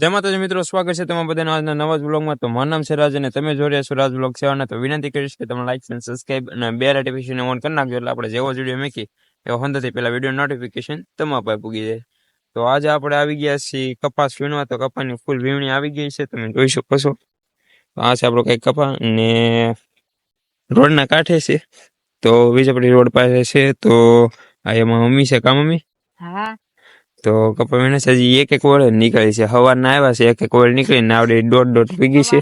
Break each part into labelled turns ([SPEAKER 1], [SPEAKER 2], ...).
[SPEAKER 1] જય માતાજી મિત્રો, સ્વાગત છે તમારા બધાના આજના નવા જ બ્લોગમાં. તો મારું નામ છે રાજ અને તમે જોઈ રહ્યા છો રાજ બ્લોગ સેવાના. તો વિનંતી કરીશ કે તમે લાઈક અને સબસ્ક્રાઇબ અને બે નોટિફિકેશન ઓન કરી નાખજો. એટલે આપણે જેવો વીડિયો મૂકી એવો હંધાથી પહેલા વીડિયો નોટિફિકેશન તમારા પાસે પૂગી જાય. તો આજે આપણે આવી ગયા છીએ કપાસ વીણવા. તો કપાસની ફૂલ વીવણી આવી ગઈ છે. તમે જોઈ શકો છો. આ છે આપણો કઈ કપા અને રોડના કાંઠે છે. તો વીજપડી રોડ પાસે છે. તો આ એમાં મમ્મી છે કા મમ્મી?
[SPEAKER 2] હા.
[SPEAKER 1] તો કપા છે હજી એક એક વળે નીકળી છે. સવારના આવ્યા છે. એક એક વળે નીકળીને આવડે દોઢ દોઢ પીગી છે.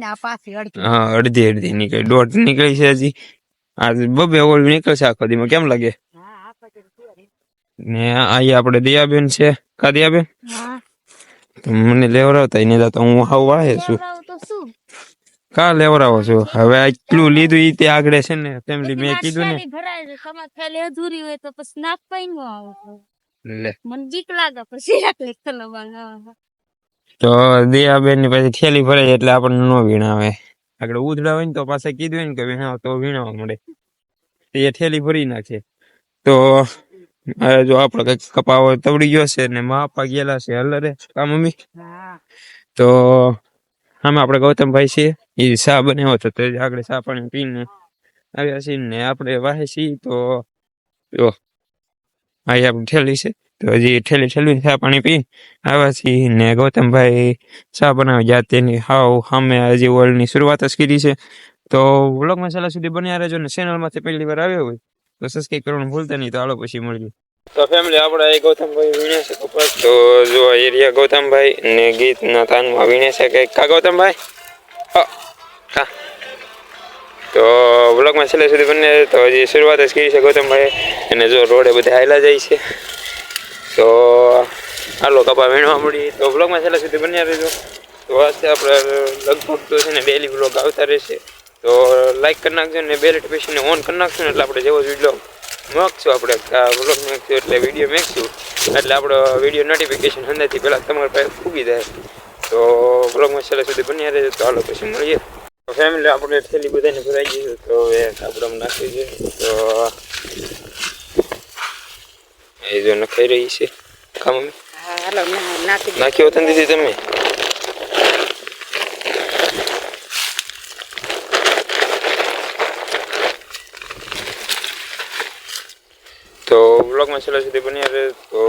[SPEAKER 2] ને
[SPEAKER 1] હા અડધી અડધી નીકળી. દોઢ નીકળી છે હજી. આ બબે ઓળ નીકળશે આખો દીમાં કેમ લાગે. ને અહીંયા આપણે દિયાબેન છે. કા દિયાબેન? મને લેવડાવતા એને તો હું હાવ વાહે છું. કા લેવડાવો છો? હવે આટલું લીધું ઈ તે આગળ છે ને ફેમિલી મેં કીધું ને.
[SPEAKER 2] ભરાય છે. તમારે થેલી અધૂરી હોય તો પછી નાખ પાઈ નો આવે.
[SPEAKER 1] લે.
[SPEAKER 2] મને બીક લાગે પછી એટલે ખલવા
[SPEAKER 1] તો દિયાબેનની પછી થેલી ભરે એટલે આપણને નો વીણાવે. આગળ ઉધડા હોય ને તો પાછા કીધું ને કે વીણાવ તો વીણાવા મળે. એ થેલી ભરી નાખે. તો જો આપણે કંઈક કપાવો તવડી ગયો છે ને માપા ગયેલા છે હલરે. કા મમ્મી. તો આમાં આપણે ગૌતમભાઈ છે એ સા બનાવ્યો હતો તો આગળ સા પાણી પીને આવ્યા છીએ ને આપણે વાહે છીએ તો જો આપણી ઠેલી છે, તો હજી ઠેલી ઠેલી ચા પાણી પી. આવ્યા છીએ ને ગૌતમભાઈ ચા બનાવી જાત તેની હાવ સામે હજી વર્લ્ડની શરૂઆત જ કરી છે. તો વ્લોગમાં છેલ્લા સુધી બન્યા રહેજો ને ચેનલમાંથી પહેલી વાર આવ્યો હોય, તો સબસ્ક્રાઈબ કરવાનું ભૂલતા નહીં, તો હાલો પછી મળીએ. તો ફેમિલી આપણે એ ગૌતમભાઈ વીણે છે કપાસ તો જો એરિયા ગૌતમભાઈ ને ગીતના તાનમાં વીણે છે કંઈક કા ગૌતમભાઈ? કા. તો બ્લોગમાં છેલ્લે સુધી બને તો હજી શરૂઆત જ કરી છે ગૌતમભાઈ અને જો રોડે બધા હાયલા જાય છે. તો હાલો કપા વીણવા મળી તો બ્લોગમાં છેલ્લે સુધી બન્યા રહેજો. તો આજે આપણે લગભગ તો છે ને ડેલી બ્લોગ આવતા રહેશે. તો લાઇક કરી નાખજો ને બે નોટિફિકેશન ઓન કરી નાખશું એટલે આપણે જેવો વીડિયો મૂકશું આપણે. બ્લોગ મૂકશું એટલે વીડિયો મૂકશું. એટલે આપણો વીડિયો નોટિફિકેશન અંદરથી પહેલાં તમારી પાસે ફૂગી જાય. તો બ્લોગમાં છેલ્લે સુધી બન્યા રહેજો. તો હાલો પછી મળીએ. ફેમિલી આપણે થેલી બધાને ભરાઈ છે. તો હવે આપણે નાખી છે. તો એ જો નખાઈ રહી છે. કામ
[SPEAKER 2] અમે હાલો નાખી દે.
[SPEAKER 1] દીધી તમે? તો બ્લોગમાં છેલ્લા સુધી બન્યા રહે તો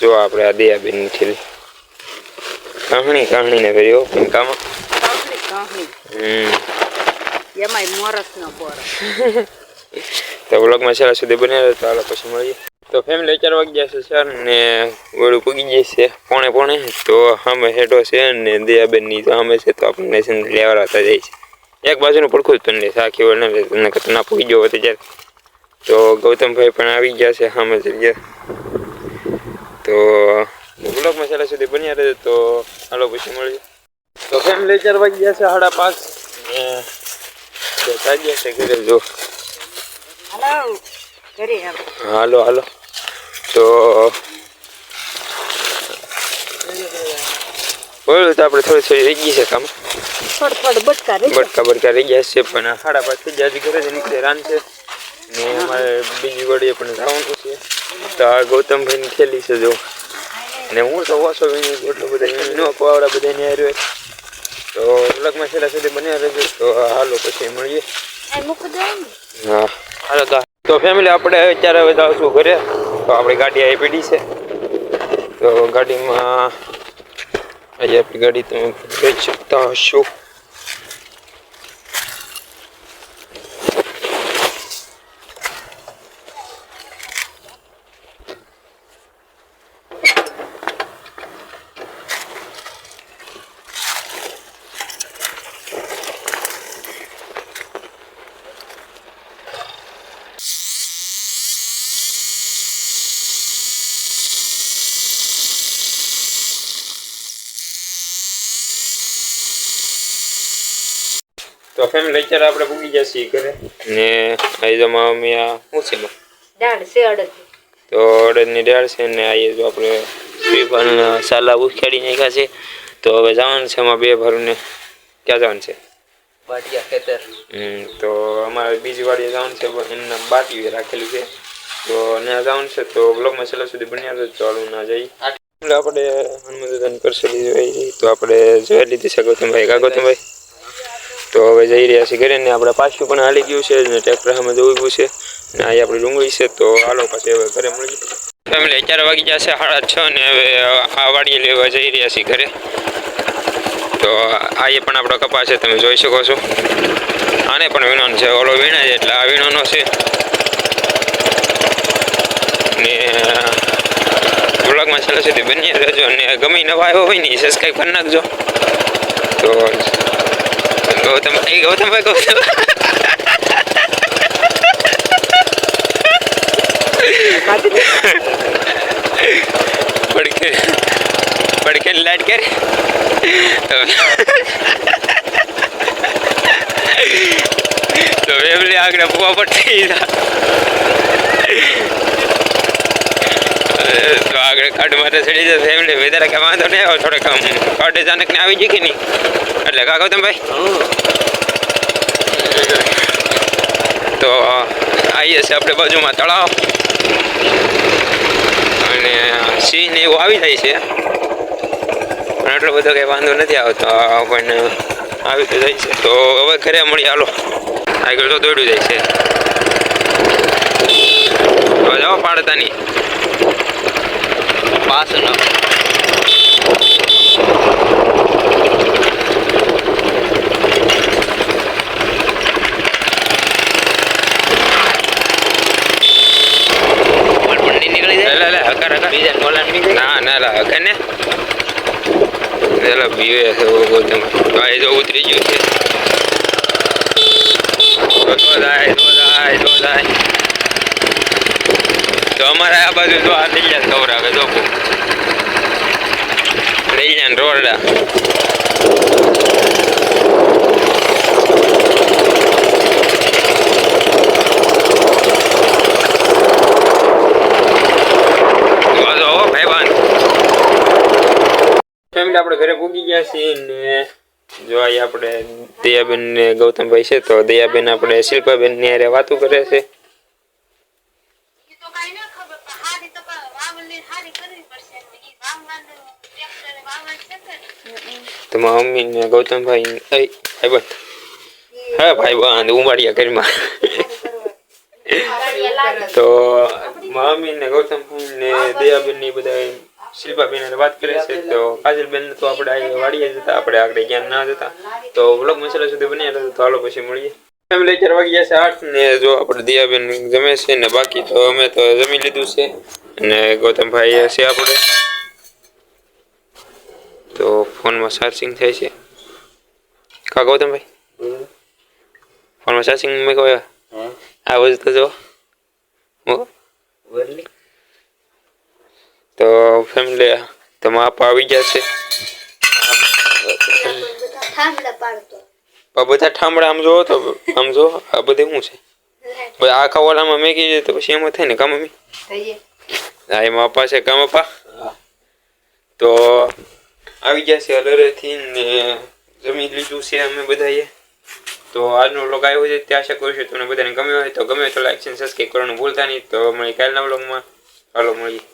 [SPEAKER 1] જો આપણે આ દયાબેનની થેલી કાહણી કાહણીને કર્યો પણ
[SPEAKER 2] કાંકરી.
[SPEAKER 1] હમ
[SPEAKER 2] એમાંય મોરસ નો બોર
[SPEAKER 1] તો વ્લોગમાં છેલ્લા સુધી રહે તો હાલો પછી મળીએ તો ફેમિલી ચાર વાગ્યા છે સર ને વડું પૂગી છે પોણે પોણે તો સામે હેઠો છે ને દયાબેનની તો સામે છે તો આપણને છે ને લેવડાવતા જાય છે એક બાજુનું પડખું જ પણ સાખી વળ ના લે નકર ના પૂગી હતો ત્યારે તો ગૌતમભાઈ પણ આવી ગયા છે સામે જગ્યા તો બ્લોગમાં છેલ્લા સુધી બન્યા રહે તો હાલો પછી મળીએ તો ફેમિલી ચાર વાગ્યા છે સાડા પાંચ? ને તો તાજ્યા છે ઘરે જો.
[SPEAKER 2] હાલો
[SPEAKER 1] હાલો તો બોલું તો આપણે થોડી થોડી રહી ગઈ છે કામ.
[SPEAKER 2] બટકા
[SPEAKER 1] બટકા રહી ગયા છે પણ સાડા પાંચ થઈ ગયા ઘરે જ નીકળે રાન છે. ને અમારે બીજી વડીએ પણ જવાનું છે. તો આ ગૌતમભાઈની થેલી છે જો. ને હું તો ઓછો વીણી એટલો બધા ન પાવડા બધા ને હાર્યો તો લગમાં છેલ્લા સુધી બન્યા રહેજો. તો હાલો પછી મળીએ. હા. હાલો તો. તો ફેમિલી આપણે અત્યારે હવે જાઉં ઘરે. તો આપણી ગાડી આવી પડી છે. તો ગાડીમાં અહીં આપણી ગાડી તમે જોઈ શકતા હશો. ફેમિલી અત્યારે આપણે પૂગી ગયા ઘરે. ને મારા મમ્મી આ શું છે?
[SPEAKER 2] દાળ છે અડદ.
[SPEAKER 1] તો અડદની દાળ છે ને આ જો આપણે શ્રીફળના સાલા ઉખેડી નાખ્યા છે. તો હવે જવાનું છે અમારે બે ભરુને ક્યાં જવાનું છે?
[SPEAKER 3] બાટિયા ખેતર.
[SPEAKER 1] હમ, તો અમારે બીજી વાડીએ જવાનું છે પણ એમના બાટી રાખેલું છે. તો ત્યાં જવાનું છે તો બ્લોગમાં છેલ્લા સુધી બન્યા તો ચાલુ ના જઈ આપણે હનુમાન કરશેલી કરશે તો આપણે જોઈ લીધી છે ગૌતમભાઈ. કા ગૌતમભાઈ? તો હવે જઈ રહ્યા છીએ ઘરે ને આપણે પાછું પણ હાલી ગયું છે ને ટ્રેક્ટર સામે જવું ગયું છે ને અહીં આપણી ડુંગળી છે તો હાલો પાછી હવે ઘરે મળી ફેમિલી અત્યારે વાગી જશે સાડા છ ને હવે આ વાડીએ લેવા જઈ રહ્યા છીએ ઘરે. તો આ એ પણ આપણો કપાસ છે, તમે જોઈ શકો છો. આને પણ વીણોનો છે, ઓલો વીણા છે એટલે આ વીણોનો છે. ને બ્લોગમાં છેલ્લે સુધી બની રહેજો અને ગમે નવા આવ્યો હોય ને સબસ્ક્રાઈબ કરી નાખજો. તો ગૌતમ એ ગૌતમભાઈ ગૌતમ પડકે પડકે લાટ કે તો ફેમિલી આગળ ફુવા પડતી. તો આગળ કાઢ માટે ચડી જશે. ફેમિલી વધારે કે વાંધો નહીં આવે થોડોક આમ. કાઢ અચાનક ને આવી જઈ કે નહીં? એટલે કાકો તમે ભાઈ? તો આવીએ છીએ આપણે બાજુમાં તળાવ. અને સિંહ ને એવું આવી જાય છે. પણ એટલો બધો કંઈ વાંધો નથી આવતો. પણ આવી તો જાય છે. તો હવે ઘરે મળી હાલો. આગળ તો દોડ્યું જાય છે. જાઓ પાડતાની. પાસ ન ઉતરી ગયું છે. તો અમારે આ બાજુ તો આ થઈ આવે તો લઈ જાય રોરડા. આપણે ઘરે પૂગી ગયા છીએ ને જો અહીં આપણે દયાબેન ને ગૌતમભાઈ છે તો દયાબેન આપણે શિલ્પાબેનની વાતો કરે છે
[SPEAKER 2] એ તો કાંઈ ના ખબર પણ હારી તો કા- વાવણી હારી કરવી પડશે ને ઈ વાવવાનું ટ્રેક્ટરે વાવણ છે કે
[SPEAKER 1] તો મારા મમ્મી ને ગૌતમભાઈ ને- એ ભાઈબંધ હા ભાઈબંધ ઉમાડિયા ઘરમાં. તો મમ્મી ને ગૌતમભાઈ ને દયાબેનની બધા શિલ્પાબેન ને વાત કરે છે. તો કાજલબેન તો આપણે વાડીએ જતા આપણે આગળ જ્ઞાન ના જતા. તો વ્લોગ મસાલા સુધી બની તો હાલો પછી મળીએ. ફેમિલી ચાર વાગી જશે આઠ ને જો આપણે દિયાબેન જમે છે ને બાકી તો અમે તો જમી લીધું છે અને ગૌતમભાઈ છે આપણે. તો ફોનમાં ચાર્જિંગ થાય છે. કા ગૌતમભાઈ? ફોનમાં ચાર્જિંગ મેં કહો આ વજ તો જો. તો ફેમિલી તમારા માપ આવી ગયા છે.
[SPEAKER 2] થાંભલા પાડતો.
[SPEAKER 1] આ બધા ઠામડા આમ જોવો તો આમ જો આ બધે શું છે? આખા ઓલામાં મેં કીધું તો પછી એમાં થાય ને કામ અમી હા એમાં અપા છે કામ અપા? તો આવી ગયા છે અલરેથી ને જમી લીધું છે અમે બધાએ. તો આજનો વ્લોગ આવ્યો છે ત્યાં આશા કરું છું તમને બધાને ગમ્યો હોય તો ગમે તો લાઈક અને સબસ્ક્રાઈબ કરવાનું ભૂલતા નહીં. તો મળી કાલના વ્લોગમાં. ચાલો મળીએ.